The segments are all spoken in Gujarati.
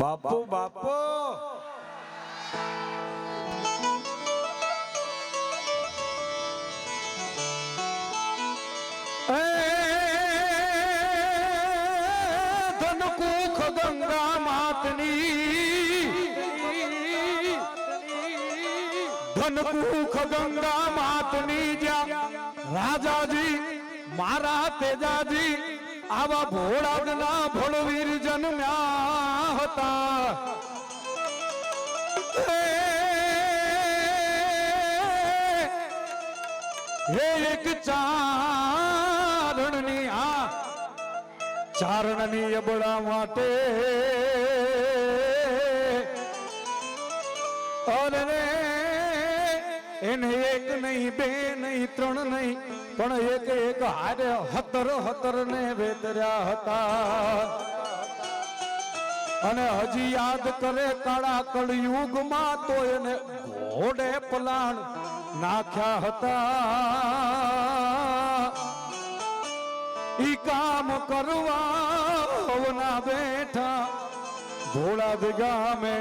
બાપુ બાપુ. ધનકુખ ગંગા માતની. ધનકુખ ગંગા માતની જ્યાં રાજાજી મારા તેજાજી આવા ભોળાદના ભોળવીર જન્મ્યા હતા. હે એક ચારણની આ ચારણની અબળા માટે. અરે એને એક નહીં, બે નહીં, ત્રણ નહીં, પણ એક એક હારે હતર હતર ને વેતર્યા હતા. અને હજી યાદ કરે કાળા કળયુગમાં તો એને ઘોડે પલાણ નાખ્યા હતા. ઈ કામ કરવા બેઠા ભોળાદ ગામે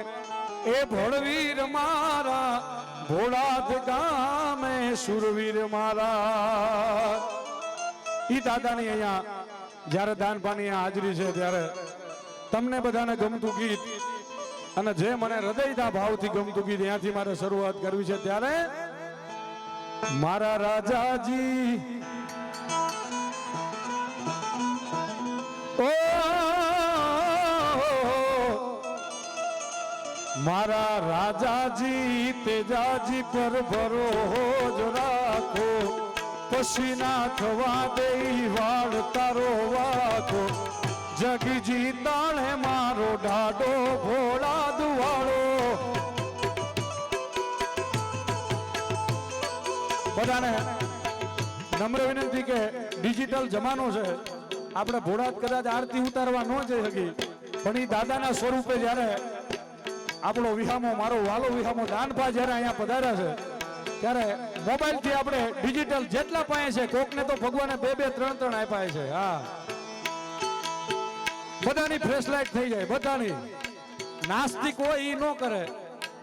એ ભોળવીર મારા, ભોળાદ ગામે સુરવીર મારા. ઈ દાદાની અહીંયા, જ્યારે દાનપાની હાજરી છે, ત્યારે તમને બધાને ગમતું ગીત અને જે મને હૃદયના ભાવથી ગમતું ગીત ત્યાંથી મારે શરૂઆત કરવી છે, ત્યારે મારા રાજાજી મારા રાજાજી તેજાજી પર ભરોજ રાખો. પછી ના થવા દે વાળ તારો વાખો જગજી તાણે મારો ડાડો ભોળા દુવાળો. બધાને નમ્ર વિનંતી કે ડિજિટલ જમાનો છે. આપણે ભોળા કદાચ આરતી ઉતારવા ન જઈ શકી પણ એ દાદાના સ્વરૂપે જ્યારે આપણો વિહામો, મારો વાલો વિહામો દાનભા જ્યારે અહીંયા પધાર્યા છે, ત્યારે મોબાઈલથી આપણે ડિજિટલ જેટલા પાસે છે, કોકને તો ભગવાને બે બે, ત્રણ ત્રણ આપ્યા છે, હા. બધાની ફ્લેશ લાઇટ થઈ જાય, બધાની. નાસ્તિક હોય એ ન કરે.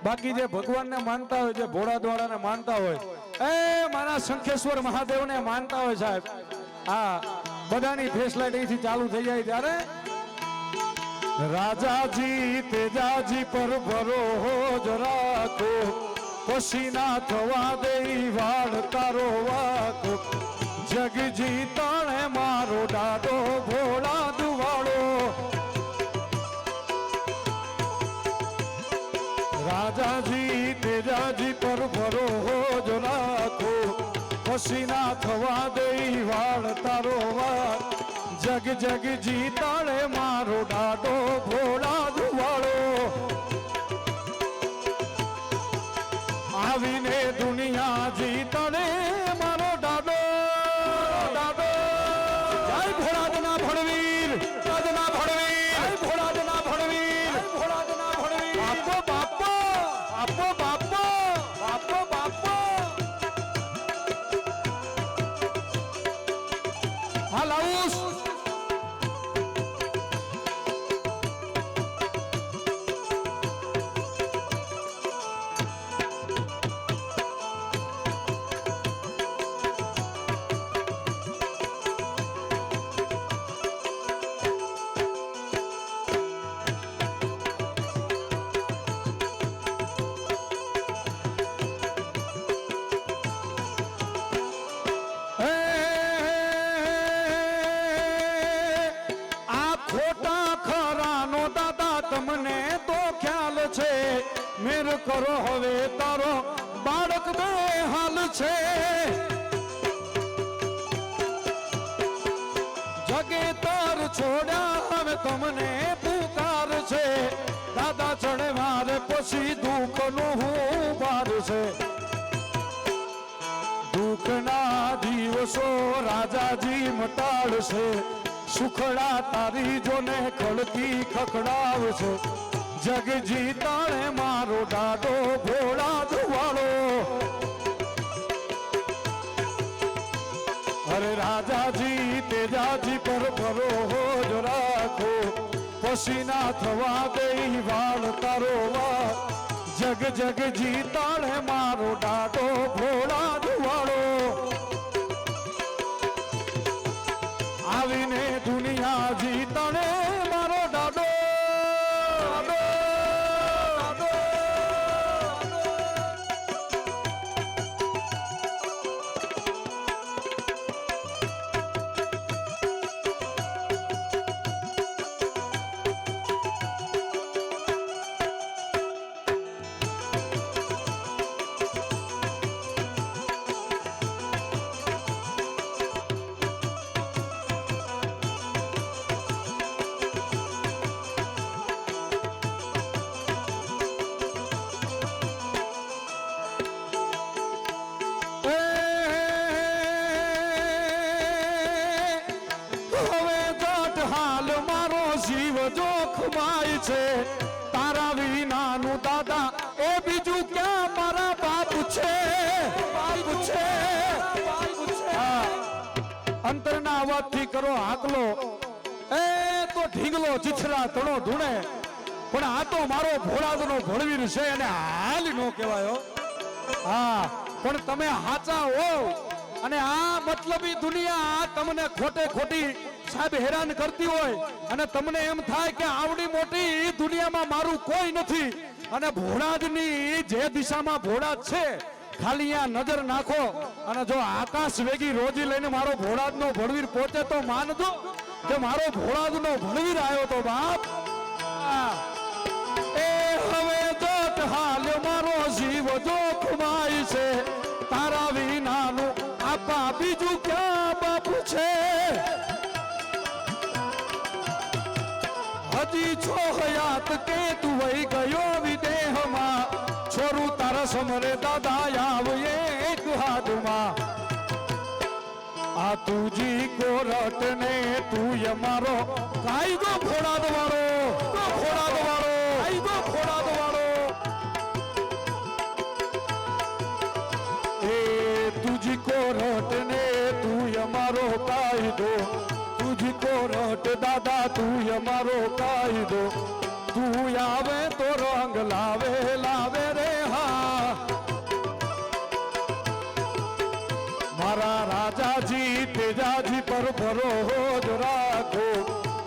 બાકી જે ભગવાનને માનતા હોય, જે ભોળા દ્વાળાને માનતા હોય, એ મારા શંખેશ્વર મહાદેવને માનતા હોય સાહેબ. હા, બધાની ફેસ લાઇટ અહીંથી ચાલુ થઈ જાય ત્યારે રાજાજી તેજાજી પર ભરોજ રાખો પછી થવા દે વાળ તારો વાકો. જગજી તાણે મારો દાદો ભોળા દુવાળો. રાજાજી તેજાજી પર ભરોજ રાખો પછી ના થવા દે વાળ તારો વાક. જગ જગ જીતાળે મારો ડાડો મારે પછી દુઃખનું હું બાર છે. દુઃખના દિવસો રાજાજી મટાડશે. સુખડા તારી જોને ખડકી ખખડાવશે. જગજી તાણે મારો દાદો ભોળા દુવાળો અરે રાજાજી, તેજાજી પર ભરોજ રાખો. પસીના થવા દઈ વાળ તારો વા જગ જગ જીતાડે મારો ડાડો ભોળા દુવાળો આવીને દુનિયા છે? તારા વિનાનું દાદા, એ બીજું ક્યાં મારા બાપ છે? બાપ છે. અંતરના અવાજથી કરો હાકલો. એ તો ઢીંગલો ચીછરા તણો ધૂણે. પણ આ તો મારો ભોળાદનો ભળવીર છે અને હાલ નો કહેવાયો હા, પણ તમે હાચા હો. અને આ મતલબી દુનિયા આ તમને ખોટે ખોટી સાહેબ હેરાન કરતી હોય. અને તમને એમ થાય કે આવડી મોટી દુનિયામાં મારું કોઈ નથી અને ભોળાજની જે દિશામાં ભોળાદ છે, ખાલી આ નજર નાખો અને જો આકાશ વેગી રોજી લઈને મારો ભોળાદનો ભળવીર પહોંચે તો માનજો કે મારો ભોળાદનો ભળવીર આવ્યો તો બાપ આ. હયાત કે તું વહી ગયો વિદેહમાં છોરું તારા સમરે દાદા આવ એક હાથમાં આ તુજી કોરટ ને તું અમારો કાયદો ફોડાદ વાળો ફોડાદ વાળો કાયદો ફોડાદ વાળો એ તુજી કોરટ ને તું અમારો કાયદો તુજી કોરટ દાદા તું અમારો કાયદો તું આવે તો રંગ લાવે લાવે રે હા. મારા રાજાજી, તેજાજી પર ભરોજ રાખો.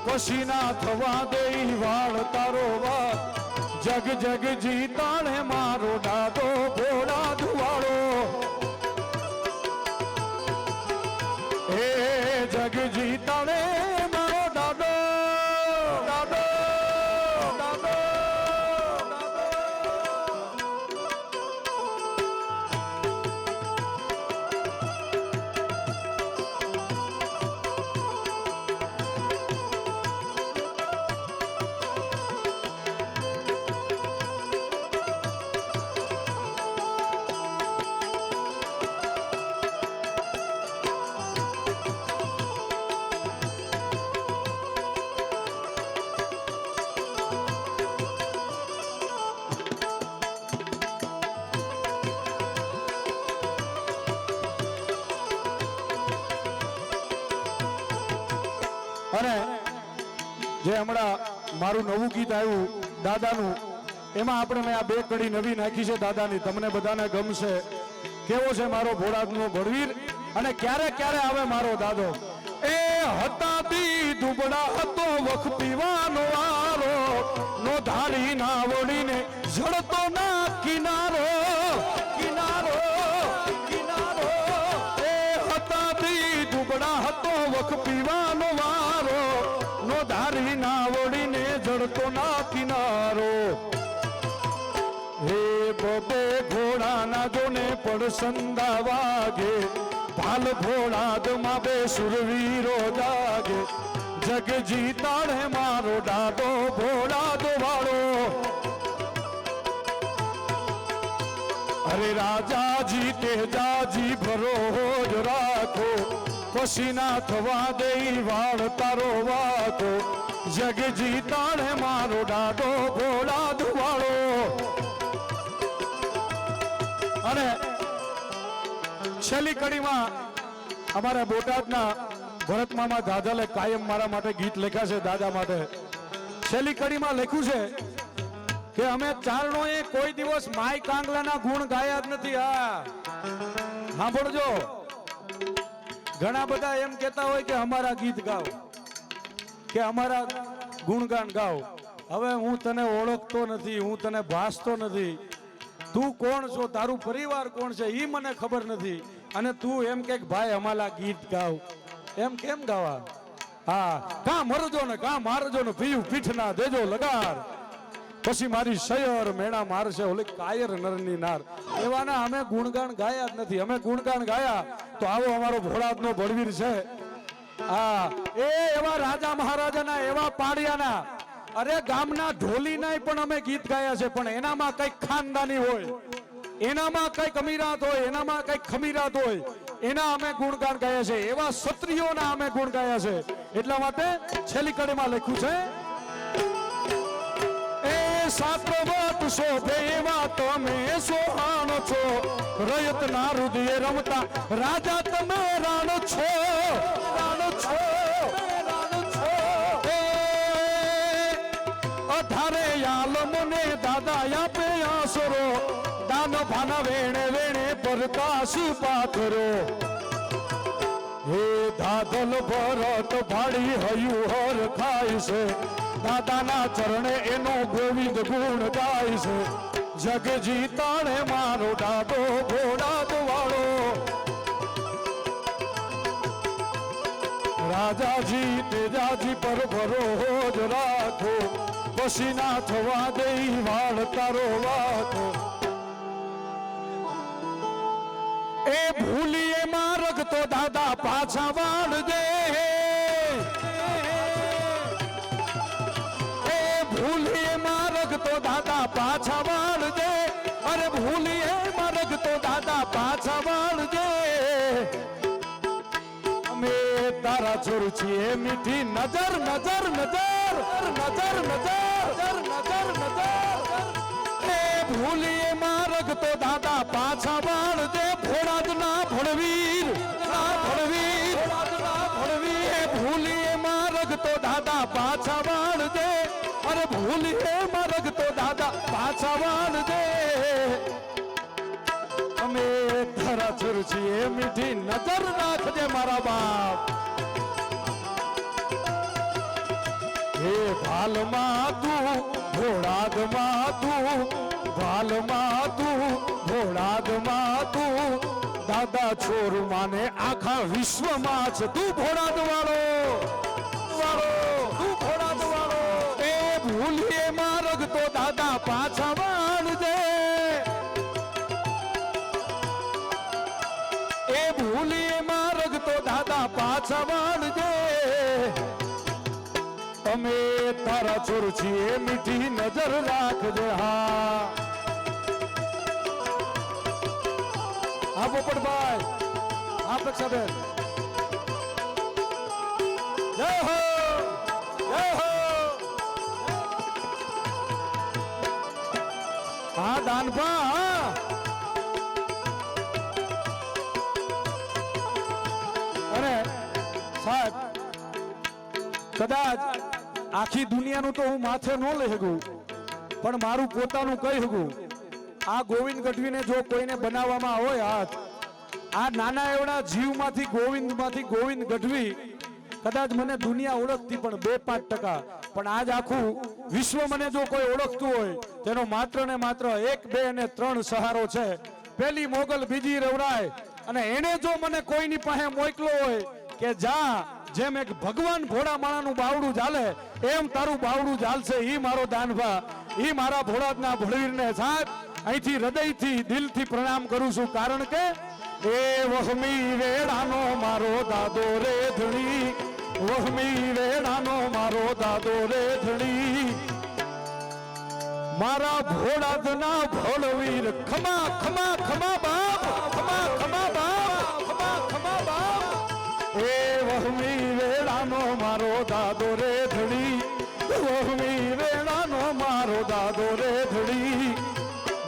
પસીના થવા દે વાળ તારો વા. જગ જગ જીતાણે મારો દાદો જે હમણાં મારું નવું ગીત આવ્યું, દાદાનું, એમાં આપણે મેં આ બે કડી નવી નાખી છે દાદાની. તમને બધાને ગમશે. કેવો છે મારો ભોળાકનો ભરવીર અને ક્યારે ક્યારે આવે મારો દાદો? એ હતા દી દુબડા હતો વખ પીવાનો વારો, નો ધારી ના વળીને જડતો ના જોને પડસંદા વાગે ભાલ ભોળાદમાં બે સુરવીરો જાગે જગ જીતાડે મારો દાદો ભોળાદ વાળો અરે રાજાજી તેજાજી ભરોજ રાખો પસીના થવા દઈ વાળ તારો વાતો જગ જીતાડે મારો દાદો ભોળાદ અને છેલ્લી કડીમાં અમારા બોટાદના ભરત મામા દાદાલે કાયમ મારા માટે ગીત લખ્યા છે, દાદા માટે. છેલ્લી કડીમાં લખ્યું છે કે અમે ચારણોએ કોઈ દિવસ માય કાંગલાના ગુણ ગાયા જ નથી, હા. સાંભળજો. ઘણા બધા એમ કહેતા હોય કે અમારા ગીત ગાઓ, કે અમારા ગુણગાન ગાઓ. હવે હું તને ઓળખતો નથી, હું તને ભાસતો નથી. તું કોણ છો? તારું પરિવાર કોણ છે? એ મને ખબર નથી. અને તું એમ કે ભાઈ, અમાલા ગીત ગાવ એમ કેમ ગાવા? હા. કા મરજો ને કા મારજો ને, પીયું પીઠના દેજો લગાર. પછી મારી શયર મેણા મારશે, ઓલી કાયર નરની નાર. એવાના અમે ગુણગાન ગાયા જ નથી. અમે ગુણગાન ગાયા તો આવો અમારો ભોળાદનો બળવીર છે. હા. એ એવા રાજા મહારાજાના, એવા પાડિયાના અરે ગામના ઢોલીના પણ અમે ગીત ગાયા છે, પણ એનામાં કંઈક ખાનદાની હોય, એનામાં કંઈક અમીરાત હોય, એનામાં કંઈક ખમીરાત હોય, એના અમે ગુણગાન ગાયા છે, એવા ક્ષત્રિયોના અમે ગુણ ગાયા છે. એટલા માટે છેલ્લી કડીમાં લખ્યું છે, એ વાત શોભે એવા તમે સોહાણ છો રયત ના હૃદય રમતા રાજા તમે રાણ છો. આલમ દાદા આપે આસરો દાન ભાના વેણે વેણે પ્રકાશ પાથરો. હે દાદલ ભરત ભાડી હયું હર ખાય છે. દાદાના ચરણે એનો ગોવિંદ ગુણ ગાય છે. જગ જીતાણે મારો દાદો ઘોડા વાળો. રાજાજી તેજાજી પર ભરો હોજ રાખો. પછી થવા દઈ વાળ તારો વાત. એ ભૂલીએ માર્ગ તો દાદા પાછા વાળ દે. એ ભૂલીએ માર્ગ તો દાદા પાછા વાળ દે. અરે ભૂલીએ માર્ગ તો દાદા પાછા વાળ દે. અમે તારા છોર છીએ મીઠી નજર નજર નજર. નજર નજર નજર નજર એ ભૂલીએ માર્ગ તો દાદા પાછા વાળ દે ભોળાદ ના ભણવીર ના ભણવીર. ભણવીર એ ભૂલીએ માર્ગ તો દાદા પાછા વાળ દે, અરે ભૂલીએ માર્ગ તો દાદા પાછા વાળ દે. અમે ધરા છીએ, મીઠી નજર રાખજે મારા બાપ. હે ભાલમાં તું ભોળાદમાં તું ભાલમાં તું ભોળાદમાં તું. દાદા છોર માને આખા વિશ્વમાં છે તું ઘોડાદ વાળો અમે તારા ચોર છીએ મીઠી નજર રાખજે, હા. હા, પોપટભાઈ. હા પ્રક્ષાબેન જય હો! જય હો! હા દાનપા હા. અને સાહેબ, કદાચ આખી દુનિયાનું તો હું માથે ન લઈ શકું, પણ મારું પોતાનું કહી શકું. આ ગોવિંદ ગઢવીને જો કોઈને બનાવવામાં હોય હાથ, આ નાના એવડા જીવમાંથી ગોવિંદમાંથી ગોવિંદ ગઢવી, કદાચ મને દુનિયા ઓળખતી પણ બે પાંચ ટકા, પણ આજ આખું વિશ્વ મને જો કોઈ ઓળખતું હોય, તેનો માત્ર ને માત્ર એક, બે અને ત્રણ સહારો છે. પેલી મોગલ બીજી રવરાય, અને એને જો મને કોઈની પાસે મોકલો હોય કે જા, જેમ એક ભગવાન ભોળા માણાનું બાવડું ચાલે, એમ તારું બાવડું ચાલશે. ઈ મારો દાનભા. ઈ મારા ભોળાદના ભળવીરને સાહેબ, અહીંથી હૃદયથી, દિલથી પ્રણામ કરું છું. કારણ કે એ વહમી વેડાનો મારો દાદો રે ધણી વહમી વેડાનો મારો દાદો રે ધણી મારા ભોળાદના ભોળવીર, ખમા ખમા ખમા બાપ એ વહમી વેળાનો મારો દાદો રે ધડી વહમી વેળાનો મારો દાદો રે ધડી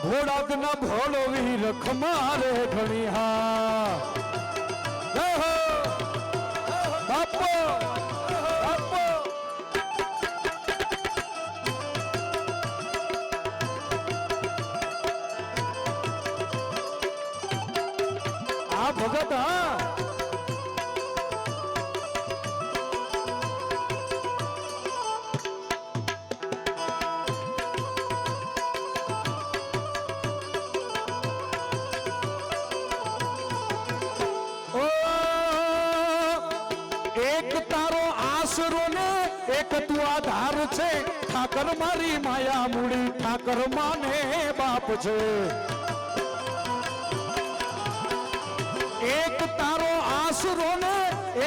ઘોડાકના ભોળો વીર ખમારે ધણી હા. બાપો. બાપો. આ ભગત, હા. મારી માયા મૂડી ઠાકર માને બાપ છે. એક તારો આશરો ને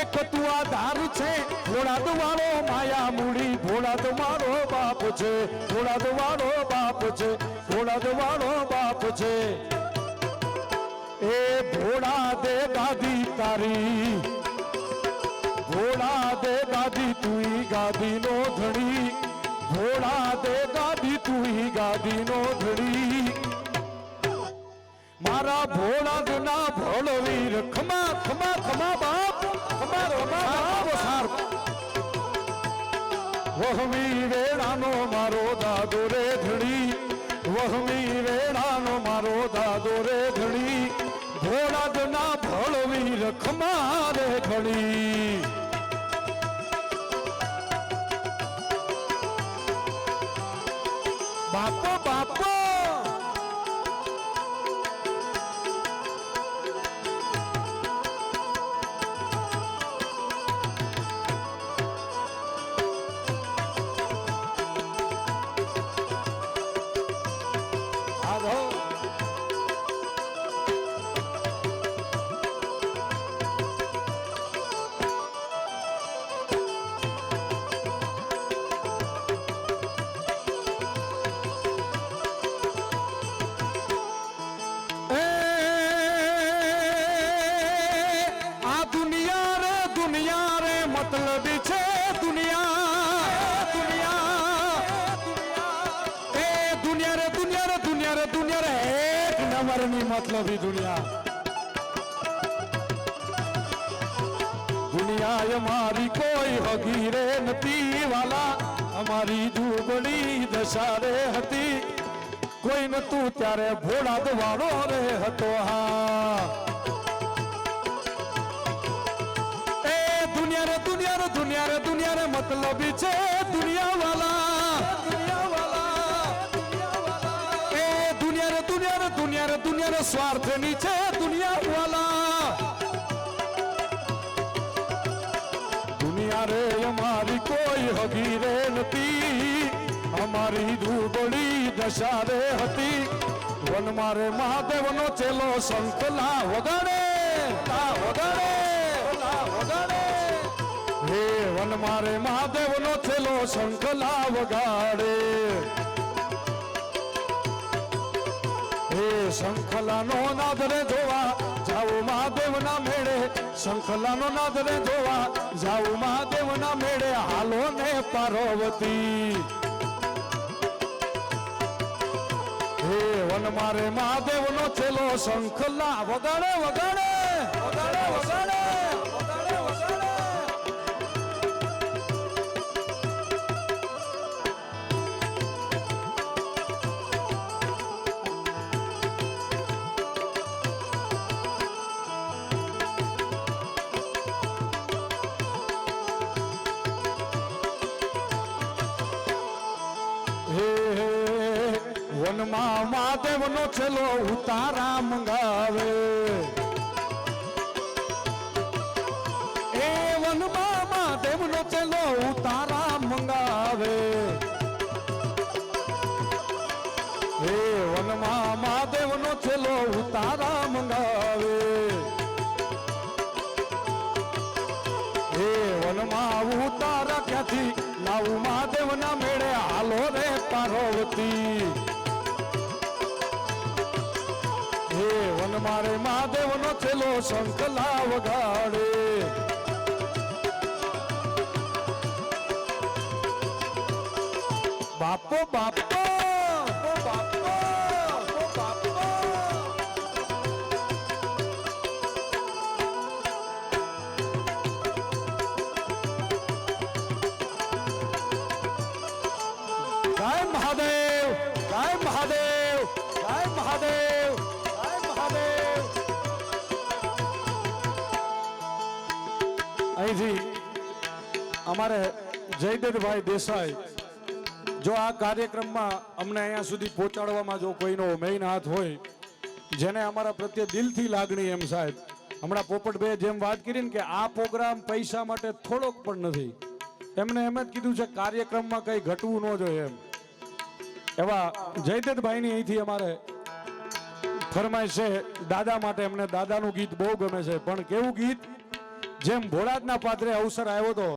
એક તું આધાર છે. ભોળાદ વાળો માયા મૂડી, ભોળાદ વાળો બાપ છે. ભોળાદ વાળો બાપ છે. ભોળાદ વાળો બાપ છે. એ ભોળા દે દાદી તારી. ભોળા દે દાદી તુઈ ગાદી નો ધણી. ભોળા દે ગાદી તુઈ ગાદી નો ધણી મારા ભોળા ના ભોળવીર, ખમા ખમા ખમા બાપ, ખમા ખમા બાપ. સાર વહમી વેળાનો મારો દાદો રે ધણી. વહમી વેળાનો મારો દાદો રે ધણી. ભોળા ના ભોળવીર, ખમા રે ધણી. મતલબી દુનિયા દુનિયા અમારી કોઈ હગી રે નથી વાલા અમારી દુબળી દશા રે હતી કોઈ નતું ત્યારે ભોળા દવાળો રે હતો હા એ દુનિયા રે દુનિયા રે દુનિયા રે દુનિયા રે મતલબી છે દુનિયા વાલા રે દુનિયા રે દુનિયા સ્વાર્થની છે દુનિયા વાલા દુનિયા રે, અમારી કોઈ હગી રે નથી. અમારી દુબળી દશા રે હતી. વન મારે મહાદેવનો ચેલો સંકલા વગાડે વગાડે વગાડે. હે વન મારે મહાદેવનો ચેલો સંકલા વગાડે. શંખલાનો નાદ રે જોવા જાઓ મહાદેવના મેળે. શંખલાનો નાદ રે જોવા જાઓ મહાદેવના મેળે. હાલો ને પાર્વતી. હે વન મારે મહાદેવનો ચેલો શંખલા વગાડે વગાડે. વનમાં મહાદેવનો છેલ્લો ઉતારા મંગાવે. એ વનમાં મહાદેવનો છેલ્લો ઉતારા મંગાવે. હે વનમાં મહાદેવનો છેલ્લો ઉતારા મંગાવે. હે વનમાં ઉતારા ક્યાંથી? લાવું મહાદેવના મેળે હાલો રે પાર્વતી. વન મારે મહાદેવનો છેલ્લો શંખલા વગાડે બાપો બાપો અહીંથી અમારે જયદેવભાઈ દેસાઈ, જો આ કાર્યક્રમમાં અમને અહીંયા સુધી પહોંચાડવામાં જો કોઈનો મેઇન હાથ હોય, જેને અમારા પ્રત્યે દિલથી લાગણી એમ સાહેબ. હમણાં પોપટભાઈએ જેમ વાત કરી ને કે આ પ્રોગ્રામ પૈસા માટે થોડોક પણ નથી, એમને એમ જ કીધું છે, કાર્યક્રમમાં કંઈ ઘટવું ન જોઈએ એમ. એવા જયદત્તભાઈની અહીંથી અમારે ફરમાય છે, દાદા માટે એમને દાદાનું ગીત બહુ ગમે છે, પણ કેવું ગીત? જેમ ભોળાજના પાત્રે અવસર આવ્યો હતો